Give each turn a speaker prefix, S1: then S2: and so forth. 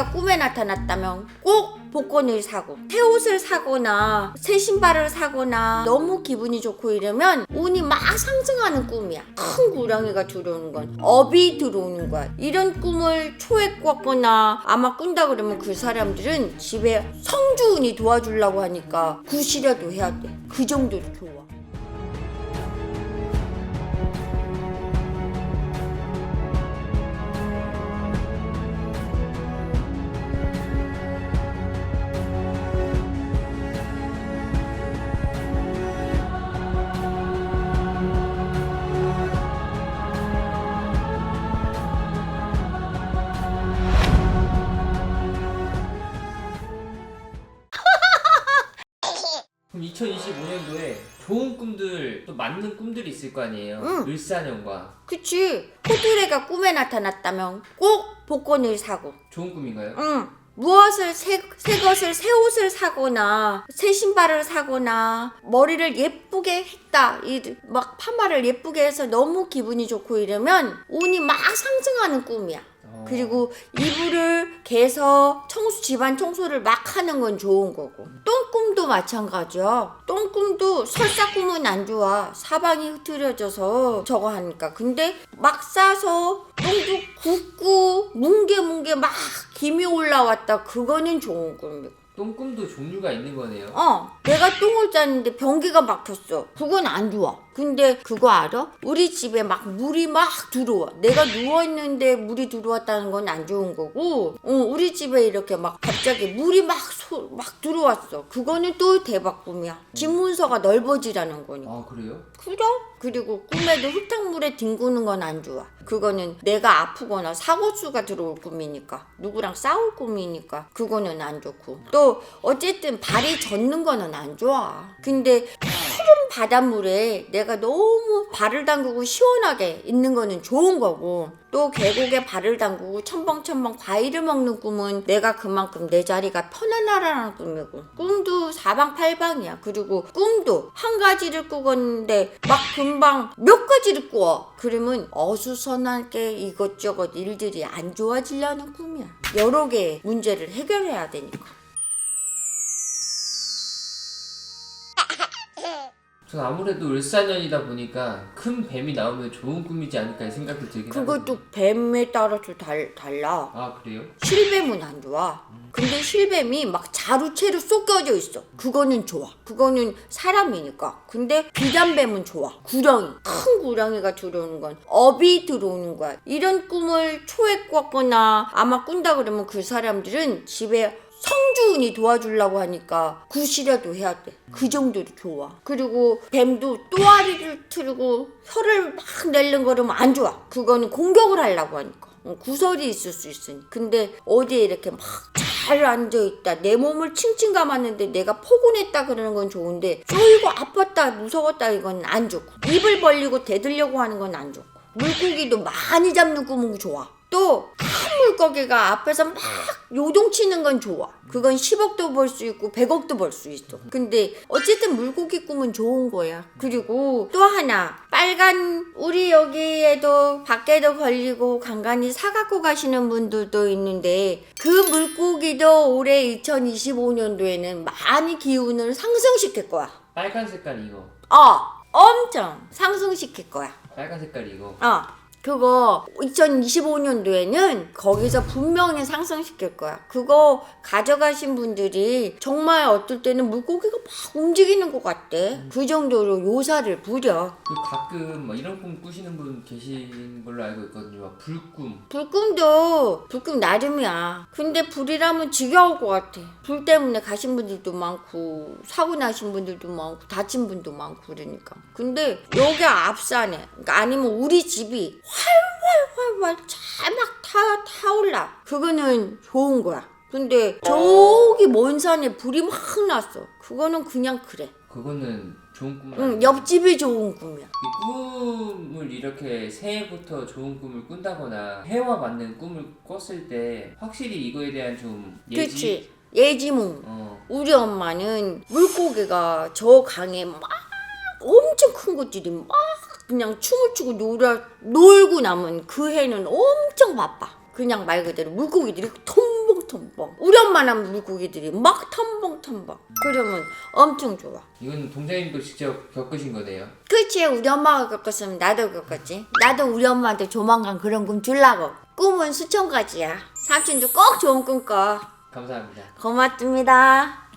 S1: 호두레가 꿈에 나타났다면 꼭 복권을 사고 새 옷을 사거나 새 신발을 사거나 너무 기분이 좋고 이러면 운이 막 상승하는 꿈이야. 큰 고랑이가 들어오는 건 업이 들어오는 거야. 이런 꿈을 초에 꿨거나 아마 꾼다 그러면 그 사람들은 집에 성주운이 도와주려고 하니까 구시라도 해야 돼. 그 정도로 좋아
S2: 2025년도에 좋은 꿈들 또 맞는 꿈들이 있을 거 아니에요.
S1: 응.
S2: 을사년과
S1: 그치 호두레가 꿈에 나타났다면 꼭 복권을 사고
S2: 좋은 꿈인가요?
S1: 응. 무엇을 새, 새 것을 새 옷을 사거나 새 신발을 사거나 머리를 예쁘게 했다 이 막 파마를 예쁘게 해서 너무 기분이 좋고 이러면 운이 막 상승하는 꿈이야
S2: 어.
S1: 그리고 이불을 개서 청소 집안 청소를 막 하는 건 좋은 거고 똥꿈도 마찬가지야 똥꿈도 설사 꿈은 안 좋아 사방이 흐트러져서 저거 하니까 근데 막 싸서 똥도 굽고 뭉게뭉게 막 김이 올라왔다 그거는 좋은 꿈이고
S2: 똥꿈도 종류가 있는 거네요.
S1: 어, 내가 똥을 쌌는데 변기가 막혔어. 그건 안 좋아. 근데 그거 알아? 우리 집에 막 물이 막 들어와. 내가 누워있는데 물이 들어왔다는 건 안 좋은 거고, 어, 우리 집에 이렇게 막 갑자기 물이 막, 소, 막 들어왔어. 그거는 또 대박 꿈이야. 집 문서가 넓어지라는 거니까.
S2: 아 그래요?
S1: 그래? 그리고 꿈에도 흙탕물에 뒹구는 건 안 좋아. 그거는 내가 아프거나 사고수가 들어올 꿈이니까. 누구랑 싸울 꿈이니까. 그거는 안 좋고. 또, 어쨌든 발이 젖는 거는 안 좋아. 근데 푸른 바닷물에 내가 너무 발을 담그고 시원하게 있는 거는 좋은 거고. 또 계곡에 발을 담그고 첨벙첨벙 과일을 먹는 꿈은 내가 그만큼 내 자리가 편안하라는 꿈이고 꿈도 사방팔방이야. 그리고 꿈도 한 가지를 꾸었는데 막 금방 몇 가지를 꾸어. 그러면 어수선하게 이것저것 일들이 안 좋아지려는 꿈이야. 여러 개의 문제를 해결해야 되니까
S2: 전 아무래도 을사년이다 보니까 큰 뱀이 나오면 좋은 꿈이지 않을까 이 생각이 들긴 하거든요.
S1: 그것도 뱀에 따라서 달, 달라
S2: 아 그래요?
S1: 실뱀은 안 좋아. 근데 실뱀이 막 자루채로 쏟겨져 있어. 그거는 좋아. 그거는 사람이니까. 근데 비단뱀은 좋아. 구렁이. 큰 구렁이가 들어오는 건 업이 들어오는 거야. 이런 꿈을 초에 꿨거나 아마 꾼다 그러면 그 사람들은 집에 성주운이 도와주려고 하니까 굿이라도 해야 돼. 그 정도로 좋아. 그리고 뱀도 또아리를 틀고 혀를 막 내는 거라면 안 좋아. 그거는 공격을 하려고 하니까. 어, 구설이 있을 수 있으니. 근데 어디에 이렇게 막 잘 앉아있다. 내 몸을 칭칭 감았는데 내가 포근했다 그러는 건 좋은데 쫄고 아팠다 무서웠다 이건 안 좋고 입을 벌리고 대들려고 하는 건 안 좋고 물고기도 많이 잡는 꿈은 좋아. 또큰 물고기가 앞에서 막 요동치는 건 좋아. 그건 10억도 벌 수 있고 100억도 벌 수 있어. 근데 어쨌든 물고기 꿈은 좋은 거야. 그리고 또 하나 빨간 우리 여기에도 밖에도 걸리고 간간히 사갖고 가시는 분들도 있는데 그 물고기도 올해 2025년도에는 많이 기운을 상승시킬 거야.
S2: 빨간 색깔 이거.
S1: 어, 엄청 상승시킬 거야.
S2: 빨간 색깔 이거.
S1: 어, 그거 2025년도에는 거기서 분명히 상승시킬 거야. 그거 가져가신 분들이 정말 어떨 때는 물고기가 막 움직이는 것 같대. 그 정도로 요사를 부려.
S2: 그 가끔 뭐 이런 꿈 꾸시는 분 계신 걸로 알고 있거든요. 막 불꿈.
S1: 불금도 불금 나름이야. 근데 불이라면 지겨울 것 같아. 불 때문에 가신 분들도 많고 사고 나신 분들도 많고 다친 분도 많고 그러니까. 근데 여기 앞산에 그러니까 아니면 우리 집이 활활활활 잘막 타, 타올라. 그거는 좋은 거야. 근데 저기 먼 산에 불이 막 났어. 그거는 그냥 그래.
S2: 그거는 좋은 꿈.
S1: 응, 옆집이 좋은 꿈이야.
S2: 이 꿈을 이렇게 새해부터 좋은 꿈을 꾼다거나 해와 맞는 꿈을 꿨을 때 확실히 이거에 대한 좀 예지.
S1: 그치? 예지몽.
S2: 어.
S1: 우리 엄마는 물고기가 저 강에 막 엄청 큰 것들이 막 그냥 춤을 추고 놀아, 놀고 나면 그 해는 엄청 바빠. 그냥 말 그대로 물고기들이 텀벙텀벙. 우리 엄마랑 물고기들이 막 텀벙텀벙. 그러면 엄청 좋아.
S2: 이건 동자님도 직접 겪으신 거네요.
S1: 그치 우리 엄마가 겪었으면 나도 겪었지. 나도 우리 엄마한테 조만간 그런 꿈 줄라고. 꿈은 수천 가지야. 삼촌도 꼭 좋은 꿈 꿔.
S2: 감사합니다.
S1: 고맙습니다